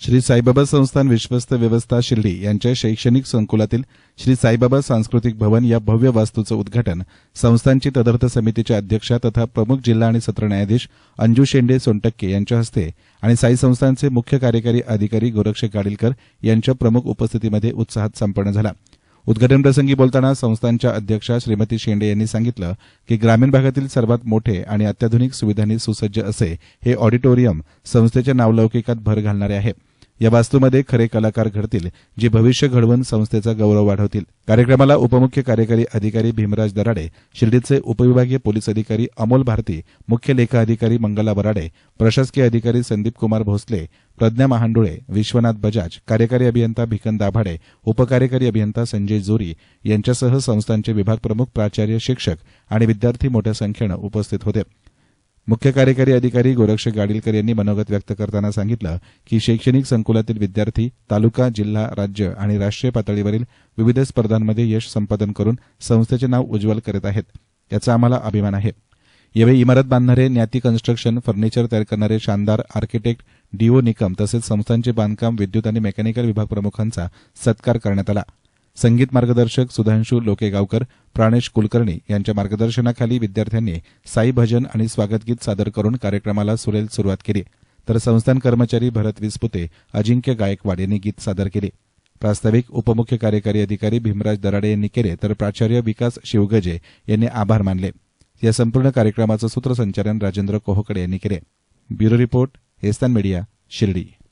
श्री साईबाबा संस्थान विश्वस्त व्यवस्था शिर्डी यांच्या शैक्षणिक संकुलातील श्री साईबाबा सांस्कृतिक भवन या भव्य वास्तूचं उद्घाटन संस्थानची तदर्थ समितीच्या अध्यक्षा तथा प्रमुख जिल्हा आणि सत्र न्यायाधीश अंजू शेंडे सोनटक्के यांच्या हस्ते आणि साई संस्थानचे मुख्य कार्यकारी अधिकारी गोरक्ष गाडीलकर यांच्या प्रमुख उपस्थितीमध्ये उत्साहात संपन्न झाला. उद्घाटन प्रसंगी बोलताना संस्थानच्या अध्यक्षा श्रीमती शेंडे यांनी सांगितलं की ग्रामीण भागातील सर्वात मोठे आणि अत्याधुनिक सुविधांनी सुसज्ज असे हे ऑडिटोरियम संस्थेच्या नावलौकिकात भर घालणारे आहे. या वास्तूमध्ये खरे कलाकार घडतील जे भविष्य घडवून संस्थेचा गौरव वाढवतील. कार्यक्रमाला उपमुख्य कार्यकारी अधिकारी भीमराज दराडे शिर्डीचे उपविभागीय पोलीस अधिकारी अमोल भारती मुख्य लेखा अधिकारी मंगला बराडे प्रशासकीय अधिकारी संदीप कुमार भोसले प्रज्ञा महांडुळे विश्वनाथ बजाज कार्यकारी अभियंता भिकन दाभाडे उपकार्यकारी अभियंता संजय जोरी यांच्यासह संस्थांचे विभाग प्रमुख प्राचार्य शिक्षक आणि विद्यार्थी मोठ्या संख्येनं उपस्थित होते. मुख्य कार्यकारी अधिकारी गोरक्ष गाडीलकर यांनी मनोगत व्यक्त करताना सांगितलं की शैक्षणिक संकुलातील विद्यार्थी तालुका जिल्हा राज्य आणि राष्ट्रीय पातळीवरील विविध स्पर्धांमध्ये यश संपादन करून संस्थेचे नाव उज्ज्वल करत आहेत याचा आम्हाला अभिमान आहे. यावेळी इमारत बांधणारे न्याती कन्स्ट्रक्शन फर्निचर तयार करणारे शानदार आर्किटेक्ट डीओ निकम तसेच संस्थांचे बांधकाम विद्युत आणि मेकॅनिकल विभाग प्रमुखांचा सत्कार करण्यात आला. संगीत मार्गदर्शक सुधांशू लोकेगावकर प्राणेश कुलकर्णी यांच्या मार्गदर्शनाखाली विद्यार्थ्यांनी साई भजन आणि स्वागतगीत सादर करून कार्यक्रमाला सुरेल सुरुवात केली. तर संस्थान कर्मचारी भरत विस्पुते अजिंक्य गायकवाड यांनी गीत सादर केले. प्रास्ताविक उपमुख्य कार्यकारी अधिकारी भीमराज दराडे यांनी केले तर प्राचार्य विकास शिवगजे यांनी आभार मानले. या संपूर्ण कार्यक्रमाचं सूत्रसंचालन राजेंद्र कोहकडे यांनी केले. ब्युरो रिपोर्ट हेस्तान मीडिया शिर्डी.